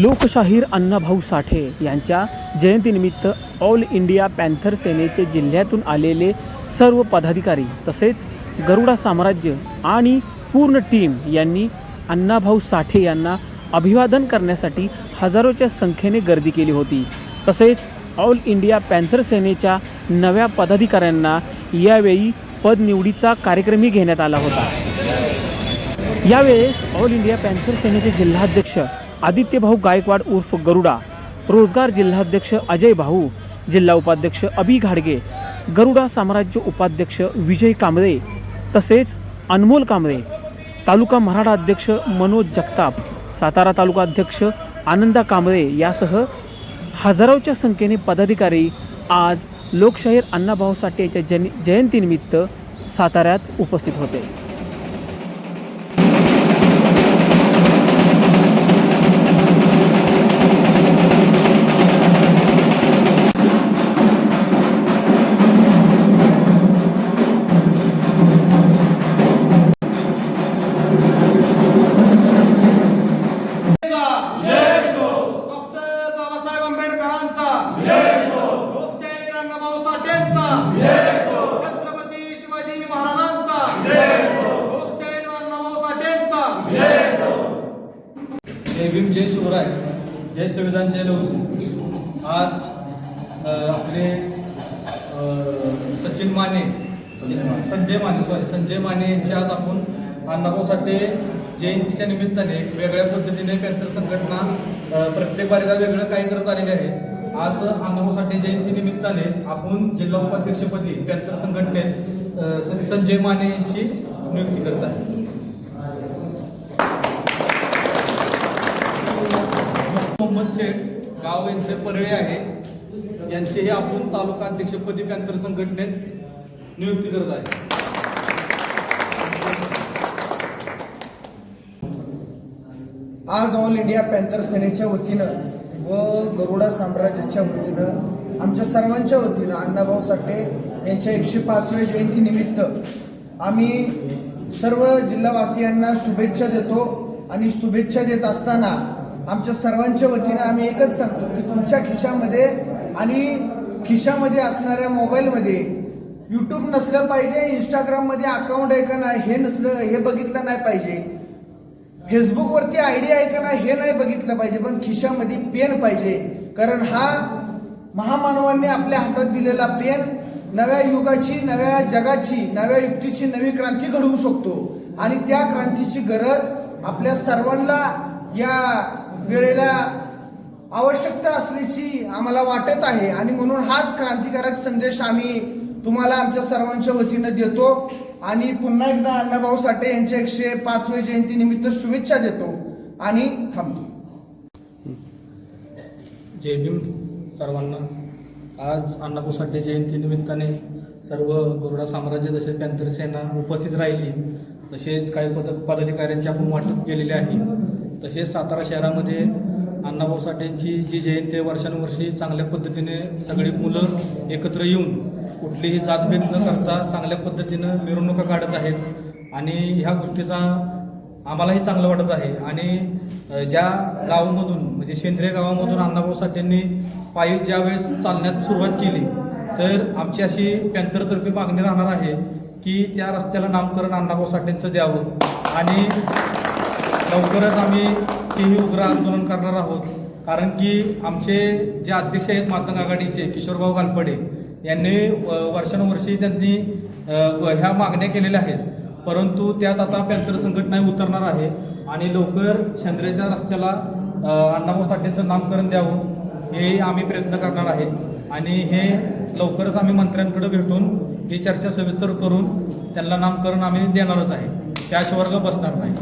लोकशाहीर अण्णाभाऊ साठे यांच्या जयंतीनिमित्त ऑल इंडिया पॅन्थर सेनेचे जिल्ह्यातून आलेले सर्व पदाधिकारी तसेच गरुडा साम्राज्य आणि पूर्ण टीम यांनी अण्णाभाऊ साठे यांना अभिवादन करण्यासाठी हजारोच्या संख्येने गर्दी केली होती. तसेच ऑल इंडिया पॅन्थर सेनेच्या नव्या पदाधिकाऱ्यांना यावेळी पदनिवडीचा कार्यक्रमही घेण्यात आला होता. यावेळेस ऑल इंडिया पॅन्थर सेनेचे जिल्हाध्यक्ष आदित्यभाऊ गायकवाड उर्फ गरुडा रोजगार जिल्हाध्यक्ष अजय भाऊ जिल्हा उपाध्यक्ष अभि घाडगे गरुडा साम्राज्य उपाध्यक्ष विजय कांबळे तसेच अनमोल कांबळे तालुका मराठा अध्यक्ष मनोज जगताप सातारा तालुका अध्यक्ष आनंदा कांबळे यासह हजारोच्या संख्येने पदाधिकारी आज लोकशाहीर अण्णाभाऊ साठे यांच्या जन जयंतीनिमित्त साताऱ्यात उपस्थित होते. जय शिवराय जय संविधान जय लोक. आज आपले सचिन माने संजय माने. सॉरी संजय माने यांची आज आपण अण्णाभाऊ साठे जयंतीच्या निमित्ताने वेगळ्या पद्धतीने पॅन्थर संघटना प्रत्येक वारीला वेगळं काय करत आलेले आहे. आज अण्णाभाऊ साठे जयंती निमित्ताने आपण जिल्हा उपाध्यक्षपदी पॅन्थर संघटनेत संजय माने यांची नियुक्ती करत आहे. मोहम्मद शेख गाव यांचे परळे आहे. यांचेही आपण तालुका अध्यक्षपदी पॅंथर संघटनेत नियुक्ती करत आहे. आज ऑल इंडिया पॅंथर सेनेच्या वतीनं व गरुडा साम्राज्याच्या वतीनं आमच्या सर्वांच्या वतीनं अण्णाभाऊ साठे यांच्या एकशे पाचव्या जयंतीनिमित्त आम्ही सर्व जिल्हावासियांना शुभेच्छा देतो आणि शुभेच्छा देत असताना आमच्या सर्वांच्या वतीनं आम्ही एकच सांगतो की तुमच्या खिशामध्ये आणि खिशामध्ये असणाऱ्या मोबाईलमध्ये यूट्यूब नसलं पाहिजे इंस्टाग्राममध्ये अकाउंट आहे का नाही हे नसलं हे बघितलं नाही पाहिजे. फेसबुकवरती आय डी आहे का नाही हे नाही बघितलं पाहिजे पण खिशामध्ये पेन पाहिजे. कारण हा महामानवांनी आपल्या हातात दिलेला पेन नव्या युगाची नव्या जगाची नव्या युक्तीची नवी क्रांती घडवू शकतो. आणि त्या क्रांतीची गरज आपल्या सर्वांना या वेळेला आवश्यकता असल्याची आम्हाला वाटत आहे. आणि म्हणून हाच क्रांतिकारक संदेश आम्ही तुम्हाला आमच्या सर्वांच्या वतीनं देतो. आणि पुन्हा एकदा अण्णाभाऊ साठे यांच्या एकशे पाचवे जयंती निमित्त शुभेच्छा देतो. आणि थांबतो. जय भीम सर्वांना. आज अण्णाभाऊ साठे जयंती निमित्ताने सर्व गरुडा साम्राज्य तसेच पॅन्थर सेना उपस्थित राहिली तसेच काही पद पदाधिकाऱ्यांची आपण वाटप केलेली आहे. तसेच सातारा शहरामध्ये अण्णाभाऊ साठेंची जी जयंती वर्षानुवर्षी चांगल्या पद्धतीने सगळी मुलं एकत्र येऊन कुठलीही जातभेद न करता चांगल्या पद्धतीनं मिरवणुका काढत आहेत. आणि ह्या गोष्टीचा आम्हालाही चांगलं वाटत आहे. आणि ज्या गावामधून म्हणजे सेंद्रिय गावामधून अण्णाभाऊ साठेंनी पायी ज्यावेळेस चालण्यात सुरुवात केली तर आमची अशी पॅन्थरतर्फे मागणी राहणार आहे की त्या रस्त्याला नामकरण अण्णाभाऊ साठेंचं द्यावं. आणि लवकरच आम्ही तेही उग्र आंदोलन करणार आहोत. कारण की आमचे जे अध्यक्ष आहेत मातंग आघाडीचे किशोरभाऊ गालपडे यांनी व- वर्षानुवर्षी त्यांनी ह्या मागण्या केलेल्या आहेत. परंतु त्यात आता पॅन्थर संघटना उतरणार आहे आणि लवकर चंद्रेच्या रस्त्याला अण्णाभाऊ साठेंचं नामकरण द्यावं हे आम्ही प्रयत्न करणार आहे. आणि हे लवकरच आम्ही मंत्र्यांकडे भेटून ही चर्चा सविस्तर करून त्यांना नामकरण आम्ही देणारच आहे. त्याशिवाय वर्ग बसणार नाही.